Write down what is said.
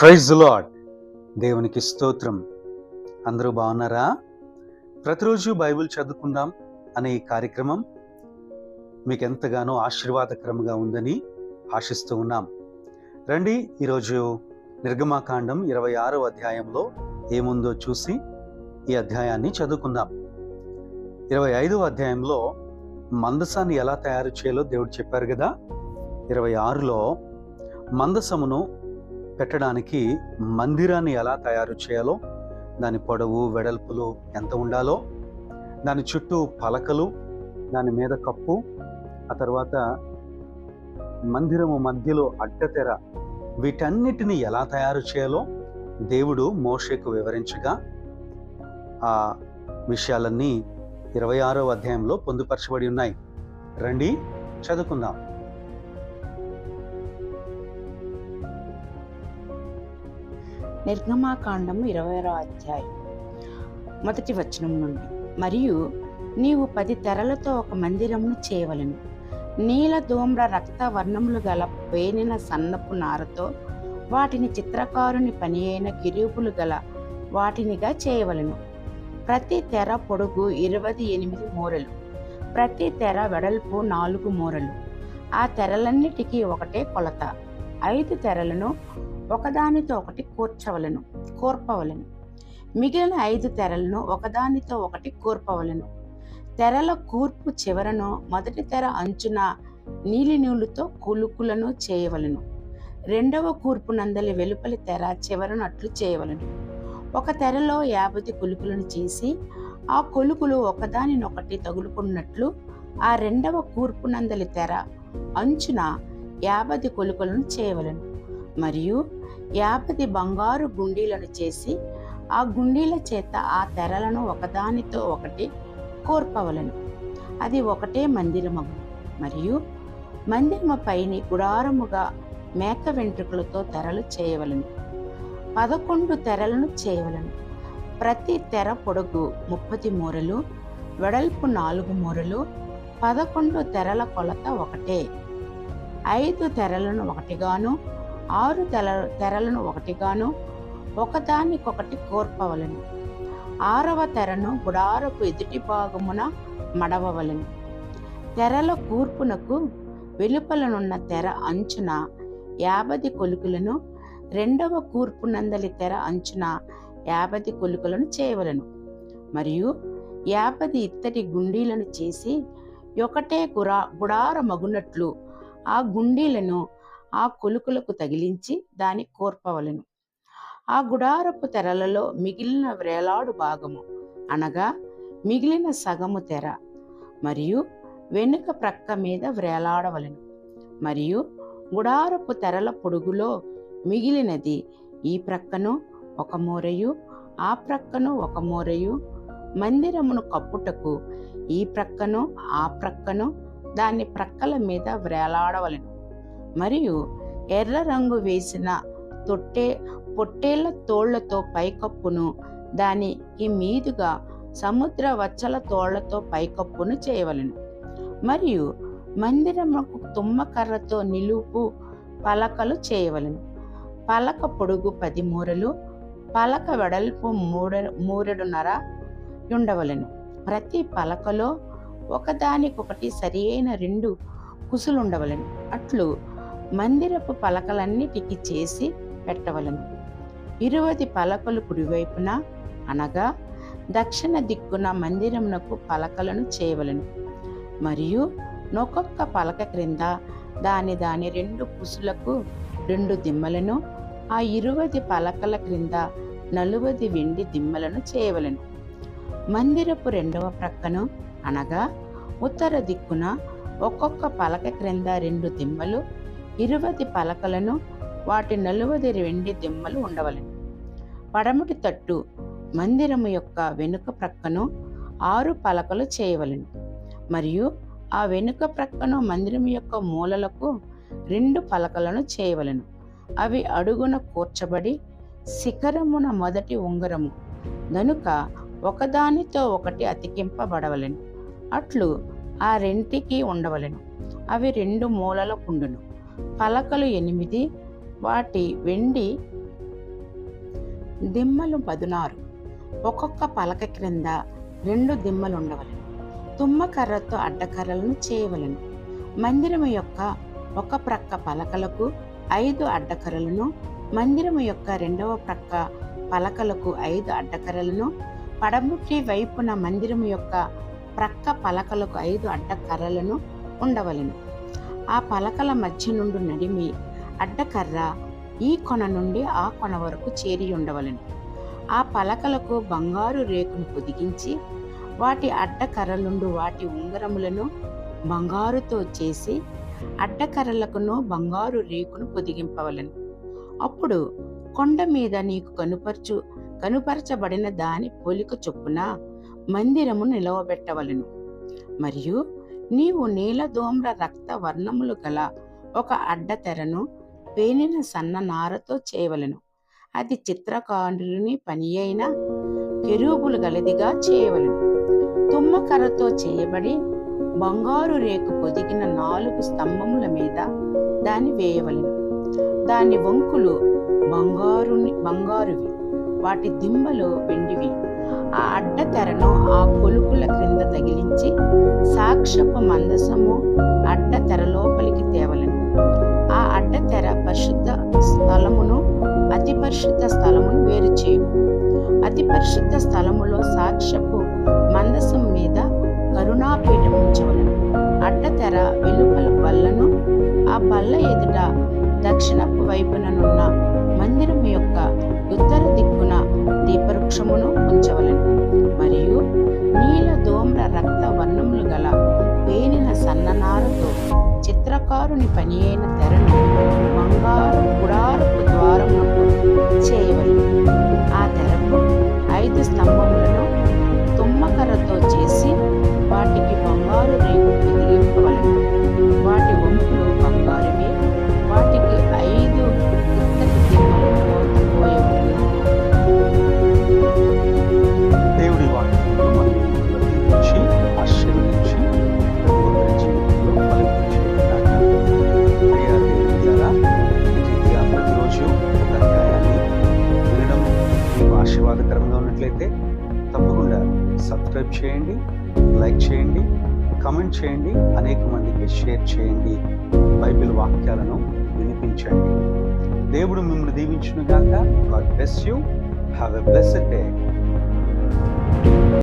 Praise lord దేవునికి స్తోత్రం. అందరూ బాగున్నారా? ప్రతిరోజు బైబిల్ చదువుకుందాం అనే ఈ కార్యక్రమం మీకు ఎంతగానో ఆశీర్వాదకరంగా ఉందని ఆశిస్తూ ఉన్నాం. రండి ఈరోజు నిర్గమాకాండం ఇరవై ఆరో అధ్యాయంలో ఏముందో చూసి ఈ అధ్యాయాన్ని చదువుకుందాం. ఇరవై ఐదవ అధ్యాయంలో మందసాన్ని ఎలా తయారు చేయాలో దేవుడు చెప్పారు కదా? ఇరవై ఆరులో మందసమును పెట్టడానికి మందిరాన్ని ఎలా తయారు చేయాలో దాని పొడవు వెడల్పులు ఎంత ఉండాలో దాని చుట్టూ పలకలు దాని మీద కప్పు ఆ తర్వాత మందిరము మధ్యలో అడ్డతెర వీటన్నిటిని ఎలా తయారు చేయాలో దేవుడు మోషేకు వివరించగా ఆ విషయాలన్నీ ఇరవై ఆరో అధ్యాయంలో పొందుపరచబడి ఉన్నాయి. రండి చదువుకుందాం. నిర్గమాకాండము ఇరవై అధ్యాయం. మొదటి వచనం నుండి. మరియు నీవు పది తెరలతో ఒక మందిరమును చేయవలను. నీల ధూమ్ర రక్త వర్ణములు గల పేనిన సన్నపు నారతో వాటిని చిత్రకారుని పని అయిన కిరూపులు గల వాటినిగా చేయవలను. ప్రతి తెర పొడుగు ఇరవై ఎనిమిది మూరలు. ప్రతి తెర వెడల్పు నాలుగు మూరలు. ఆ తెరలన్నిటికీ ఒకటే కొలత. ఐదు తెరలను ఒకదానితో ఒకటి కూర్చవలను కోర్పవలను. మిగిలిన ఐదు తెరలను ఒకదానితో ఒకటి కూర్పవలను. తెరల కూర్పు చివరను మొదటి తెర అంచున నీలి నూలుతో కులుకులను చేయవలను. రెండవ కూర్పు నందలి వెలుపలి తెర చివరను అట్లు చేయవలను. ఒక తెరలో యాభై కొలుకులను చేసి ఆ కొలుకులు ఒకదానినొకటి తగులుకున్నట్లు ఆ రెండవ కూర్పు నందలి తెర అంచున యాభై కొలుకులను చేయవలను. మరియు యాభై బంగారు గుండీలను చేసి ఆ గుండీల చేత ఆ తెరలను ఒకదానితో ఒకటి కోర్పవలను. అది ఒకటే మందిరమగు. మరియు మందిరము పైని గుడారముగా మేక వెంట్రుకలతో తెరలు చేయవలను. పదకొండు తెరలను చేయవలను. ప్రతి తెర పొడుగు ముప్పది మూరలు వెడల్పు నాలుగు మూరలు పదకొండు తెరల కొలత ఒకటే. ఐదు తెరలను ఒకటిగాను ఆరు తెర తెరలను ఒకటిగాను ఒకదానికొకటి కోర్పవలను. ఆరవ తెరను గుడారపు ఎదుటి భాగమున మడవవలను. తెరల కూర్పునకు వెలుపలనున్న తెర అంచున యాభది కొలుకులను రెండవ కూర్పునందలి తెర అంచున యాభది కొలుకులను చేయవలను. మరియు యాభది ఇత్తడి గుండీలను చేసి ఒకటే గురా గుడార మగునట్లు ఆ గుండీలను ఆ కొలుకులకు తగిలించి దాని కోర్పవలను. ఆ గుడారపు తెరలలో మిగిలిన వ్రేలాడు భాగము అనగా మిగిలిన సగము తెర మరియు వెనుక ప్రక్క మీద వ్రేలాడవలను మరియు గుడారపు తెరల పొడుగులో మిగిలినది ఈ ప్రక్కను ఒక మూరయు ఆ ప్రక్కను ఒక మూరయు. మందిరమును కప్పుటకు ఈ ప్రక్కను ఆ ప్రక్కను దాన్ని ప్రక్కల మీద వ్రేలాడవలను. మరియు ఎర్ర రంగు వేసిన తొట్టే పొట్టేళ్ళ తోళ్ళతో పైకప్పును దానికి మీదుగా సముద్ర వచ్చల తోళ్ళతో పైకప్పును చేయవలను. మరియు మందిరముకు తుమ్మకర్రతో నిలుపు పలకలు చేయవలను. పలక పొడుగు పది మూరలు పలక వెడల్పు మూడ మూరెడున్నర ఉండవలను ప్రతి పలకలో ఒకదానికొకటి సరి అయిన రెండు కుసులుండవలను. అట్లు మందిరపు పలకలన్నిటికి చేసి పెట్టవలను. ఇరువది పలకలు కుడివైపున అనగా దక్షిణ దిక్కున మందిరమునకు పలకలను చేయవలను. మరియు నొకొక్క పలక క్రింద దాని దాని రెండు కుసులకు రెండు దిమ్మలను ఆ ఇరువది పలకల క్రింద నలువది వెండి దిమ్మలను చేయవలను. మందిరపు రెండవ ప్రక్కను అనగా ఉత్తర దిక్కున ఒక్కొక్క పలక క్రింద రెండు దిమ్మలు ఇరువది పలకలను వాటి నలువది రెండు దిమ్మలు ఉండవలను. పడమటి తట్టు మందిరము యొక్క వెనుక ప్రక్కను ఆరు పలకలు చేయవలను. మరియు ఆ వెనుక ప్రక్కను మందిరం యొక్క మూలలకు రెండు పలకలను చేయవలను. అవి అడుగున కూర్చబడి శిఖరమున మొదటి ఉంగరము. గనుక ఒకదానితో ఒకటి అతికింపబడవలను. అట్లు ఆ రెంటికి ఉండవలను. అవి రెండు మూలల కుండును. పలకలు ఎనిమిది వాటి వెండి దిమ్మలు పదునారు. ఒక్కొక్క పలక క్రింద రెండు దిమ్మలు ఉండవలను తుమ్మకర్రతో అడ్డకర్రలను చేయవలను. మందిరము యొక్క ఒక ప్రక్క పలకలకు ఐదు అడ్డకర్రలను మందిరము యొక్క రెండవ ప్రక్క పలకలకు ఐదు అడ్డకర్రలను పడముటి వైపున మందిరము యొక్క ప్రక్క పలకలకు ఐదు అడ్డకర్రలను ఉండవలెను. ఆ పలకల మధ్య నుండి నడిమి అడ్డకర్ర ఈ కొన నుండి ఆ కొన వరకు చేరి ఉండవలెను. ఆ పలకలకు బంగారు రేకును పొదిగించి వాటి అడ్డకర్రలుండు వాటి ఉంగరములను బంగారుతో చేసి అడ్డకర్రలకును బంగారు రేకును పొదిగింపవలను. అప్పుడు కొండ మీద నీకు కనుపరచు కనుపరచబడిన దాని పోలిక చొప్పున మందిరము నిలవబెట్టవలెను. మరియు నీవు నీలధూమ్ర రక్త వర్ణములు గల ఒక అడ్డతెరను పేనిన సన్న నారతో చేయవలెను. అది చిత్రకారుని పని అయిన కెరూబులు గలదిగా చేయవలెను. తుమ్మకర్రతో చేయబడి బంగారు రేకు పొదిగిన నాలుగు స్తంభముల మీద దాన్ని వేయవలెను. దాని వంకులు బంగారుని బంగారువి వాటి దిమ్మలు వెండివి. ఆ అడ్డతెరను ఆ కొలుకుల క్రింద తగిలించి సాక్షపు మందసము అడ్డతెర లోపలికి తేవలను. ఆ అడ్డతెర పరిశుద్ధ స్థలమును అతి పరిశుద్ధ స్థలమును వేరు చేయు అతి పరిశుద్ధ స్థలములో సాక్షపు మందసం మీద కరుణాపీఠం ఉంచవలను. అడ్డతెర వెలుపల బల్లను ఆ బల్ల ఎదుట దక్షిణపు వైపుననున్న మందిరం యొక్క ఉత్తర దిక్కున దీపవృక్షమును ఉంచవలను. మరియు నీల దోమ్ర రక్త వర్ణములు గల పేనిన సన్ననారతో చిత్రకారుని పని అయిన తెరను బంగారు గుడారపు ద్వారమునకు చేయవలను. ఆ తెరకు ఐదు స్తంభములను సబ్స్క్రైబ్ చేయండి లైక్ చేయండి కమెంట్ చేయండి అనేక మందికి షేర్ చేయండి. బైబిల్ వాక్యాలను వినిపించండి. దేవుడు మిమ్మల్ని దీవించునుగాక. God bless you have a blessed day